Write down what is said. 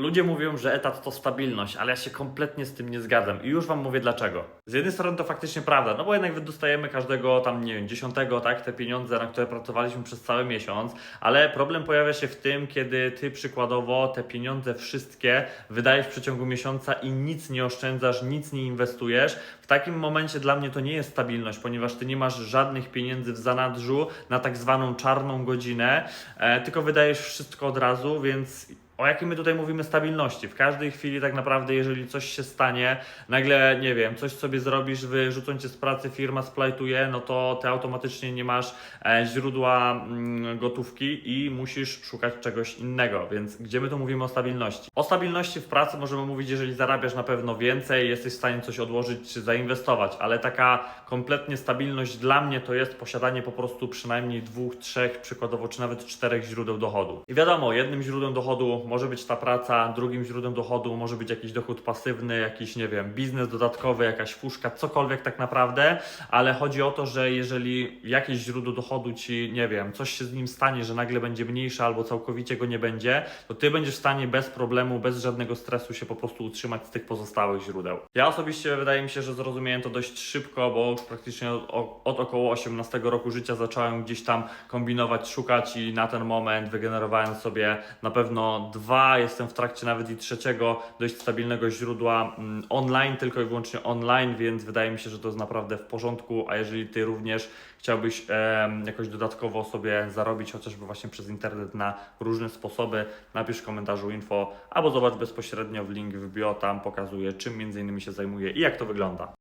Ludzie mówią, że etat to stabilność, ale ja się kompletnie z tym nie zgadzam i już Wam mówię dlaczego. Z jednej strony to faktycznie prawda, no bo jednak wy dostajemy każdego tam, nie wiem, dziesiątego, tak, te pieniądze, na które pracowaliśmy przez cały miesiąc, ale problem pojawia się w tym, kiedy Ty przykładowo te pieniądze wszystkie wydajesz w przeciągu miesiąca i nic nie oszczędzasz, nic nie inwestujesz. W takim momencie dla mnie to nie jest stabilność, ponieważ Ty nie masz żadnych pieniędzy w zanadrzu na tak zwaną czarną godzinę, e, tylko wydajesz wszystko od razu, więc o jakiej my tutaj mówimy stabilności? W każdej chwili tak naprawdę, jeżeli coś się stanie, nagle, nie wiem, coś sobie zrobisz, wyrzucą cię z pracy, firma splajtuje, no to ty automatycznie nie masz e, źródła mm, gotówki i musisz szukać czegoś innego, więc gdzie my tu mówimy o stabilności? O stabilności w pracy możemy mówić, jeżeli zarabiasz na pewno więcej, jesteś w stanie coś odłożyć czy zainwestować, ale taka kompletnie stabilność dla mnie to jest posiadanie po prostu przynajmniej dwóch, trzech, przykładowo, czy nawet czterech źródeł dochodu. I wiadomo, jednym źródłem dochodu może być ta praca, drugim źródłem dochodu może być jakiś dochód pasywny, jakiś, nie wiem, biznes dodatkowy, jakaś fuszka, cokolwiek tak naprawdę, ale chodzi o to, że jeżeli jakieś źródło dochodu ci, nie wiem, coś się z nim stanie, że nagle będzie mniejsze albo całkowicie go nie będzie, to ty będziesz w stanie bez problemu, bez żadnego stresu się po prostu utrzymać z tych pozostałych źródeł. Ja osobiście wydaje mi się, że zrozumiałem to dość szybko, bo praktycznie od, od około 18 roku życia zacząłem gdzieś tam kombinować, szukać i na ten moment wygenerowałem sobie na pewno dwa, jestem w trakcie nawet i trzeciego dość stabilnego źródła mm, online, tylko i wyłącznie online, więc wydaje mi się, że to jest naprawdę w porządku, a jeżeli Ty również chciałbyś em, jakoś dodatkowo sobie zarobić, chociażby właśnie przez internet na różne sposoby, napisz w komentarzu info, albo zobacz bezpośrednio w link w bio, tam pokazuję czym między innymi się zajmuję i jak to wygląda.